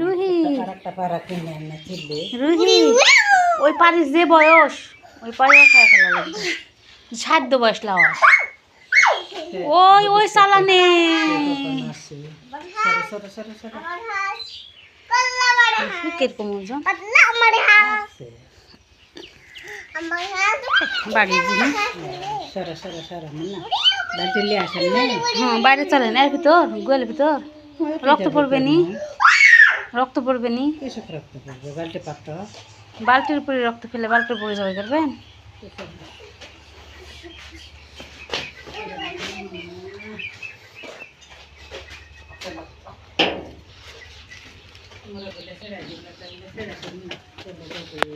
রুহি। আরেকটা পাড়া কিনে এনে চিল্লে রুহি ওই পারিস যে বয়স ওই পারে খাওয়া ফেলা লাগবে। সাধ্য বয়স লাওয়া ওই ওই চালানে। কীরকম ওজন? বাড়ি দিন সরে সরে সরে না? বাটিলে আসেন না? হ্যাঁ বাইরে চলেন। এর ভিতর গোয়ালের ভিতর। রক্ত পড়বে নি। রক্ত পড়বে নি? এসব রাখতে পারবে বালতি পাত্র বালতির উপরে রক্ত ফেলে বালতির উপরে জবাই করবেন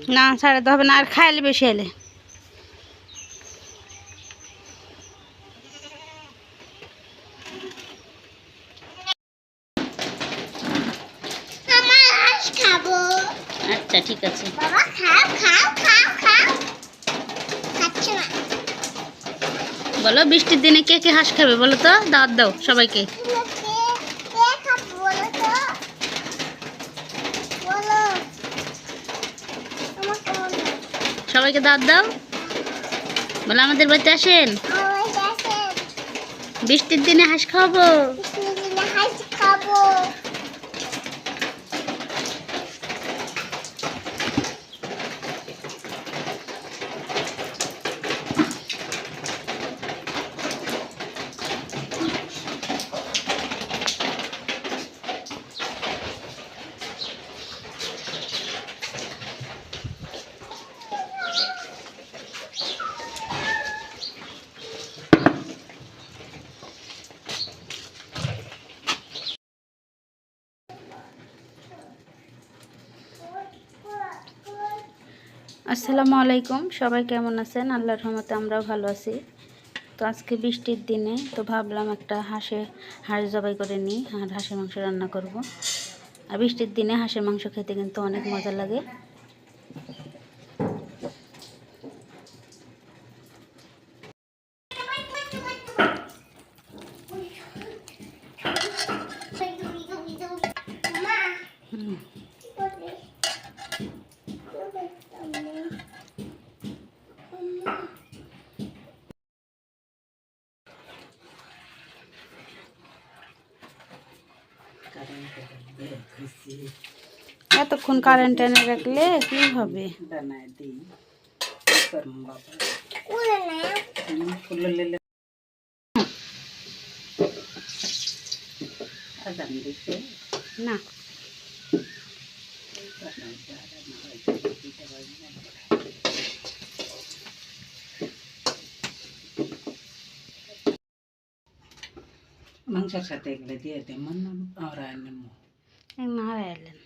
না ছাড়াতে হবে না আর খাইলে বেশি এলে আচ্ছা ঠিক আছে। বলো বৃষ্টির দিনে কে কে হাঁস খাবে বলো তো? দাওয়াত দাও সবাইকে। সবাইকে দাওয়াত দাও। বলো আমাদের বাড়িতে আসেন? বৃষ্টির দিনে হাঁস খাওয়াবো। আসসালামু আলাইকুম। সবাই কেমন আছেন? আল্লাহর রহমতে আমরাও ভালো আছি। তো আজকে বৃষ্টির দিনে তো ভাবলাম একটা হাঁসে হাঁস জবাই করে নিই আর হাঁসের মাংস রান্না করব। আর বৃষ্টির দিনে হাঁসের মাংস খেতে কিন্তু অনেক মজা লাগে। এতক্ষণ কারেন্ট এনে রাখলে কি হবে? না ফুলে লেলে আজান দিছে না মাংসের সাথে এগুলো দিয়ে দিই মন আমরা নেব মা। এলেন।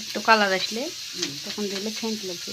একটু কালার আসলে তখন দিলে সেন্ট লাগবে।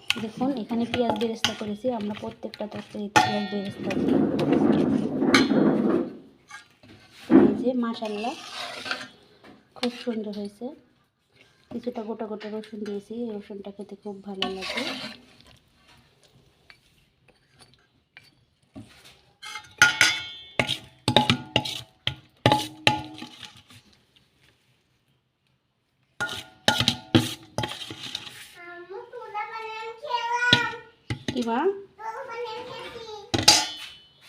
দেখুন, এখানে পেঁয়াজ বেরেস্তা করেছি, আমরা প্রত্যেকটা তরকারিতে পেঁয়াজ বেরেস্তা দিই। এই যে মাশাল্লাহ, খুব সুন্দর হয়েছে। কিছুটা গোটা গোটা রসুন দিয়েছি রসুনটা খেতে খুব ভালো লাগে। খেয়েছি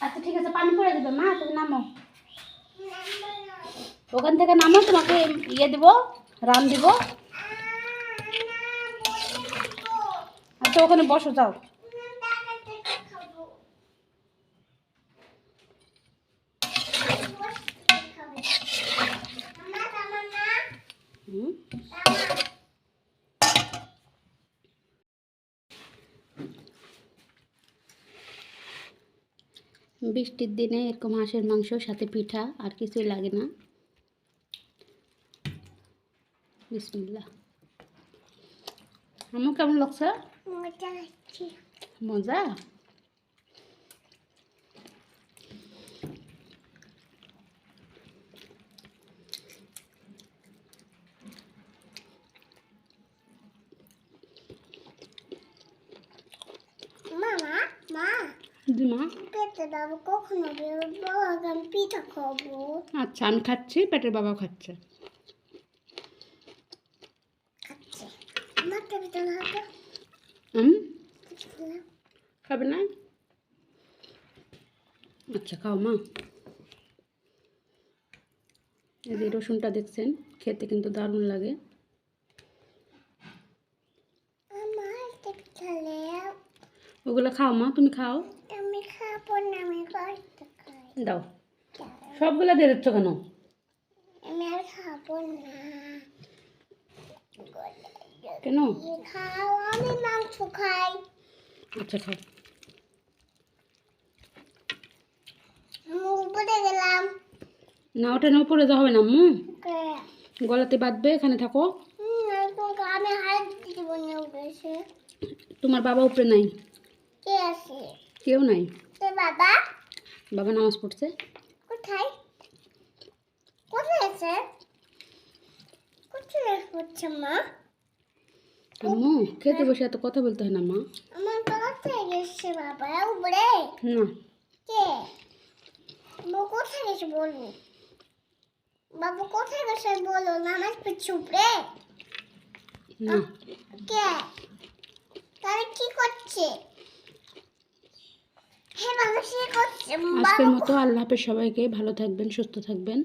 আচ্ছা ঠিক আছে, পানি পড়ে দিবে মা, তুমি নামো। ওখান থেকে নামো, তোমাকে ইয়ে দিব রাম দিব। আচ্ছা ওখানে বসো, যাও না টাকা থেকে খাব বসে খাব মামা তামান্না হুম তামা বৃষ্টির দিনে এরকম হাঁসের মাংস সাথে পিঠা আর কিছুই লাগে না। বিসমিল্লা আমার কেমন লাগছে? মজা লাগছে মজা মামা মা দিমা পেটে বাবু কখনো বেরোবো আমি পিঠা খাব। আচ্ছা আমি খাচ্ছি পেটের বাবা খাচ্ছে। না খাবে না? আচ্ছা খাও মা। এই যে রসুনটা দেখছেন খেতে কিন্তু দারুণ লাগে। ওগুলো খাও মা তুমি খাও আমি খাব না আমি কষ্ট খাই দাও। সবগুলো দিয়ে দিচ্ছ কেন? কেন? আচ্ছা খাও। উপরে গেলাম। না ওটা না পড়ে যাওয়া হবে না কে? গলাতে বাঁধবে এখানে থাকো। তোমার বাবা উপরে নাই। কেউ নাই। বাবা? বাবা নামাজ পড়ছে। কোথায়? কোথায় আছে? কোথায় হচ্ছে মা? আম্মু খেতে বসে এত কথা বলতে হয় না মা। আমার কোথায় গেছে বাবা? উপরে? না। কে? বাবু কোথায় গেছে বলব বাবু কোথায় গেছে বলো না আমার পিছু উপরে? না। কে? তাহলে কি করছে? আজকের মতো আল্লাহ হাফেজ সবাইকে ভালো থাকবেন সুস্থ থাকবেন।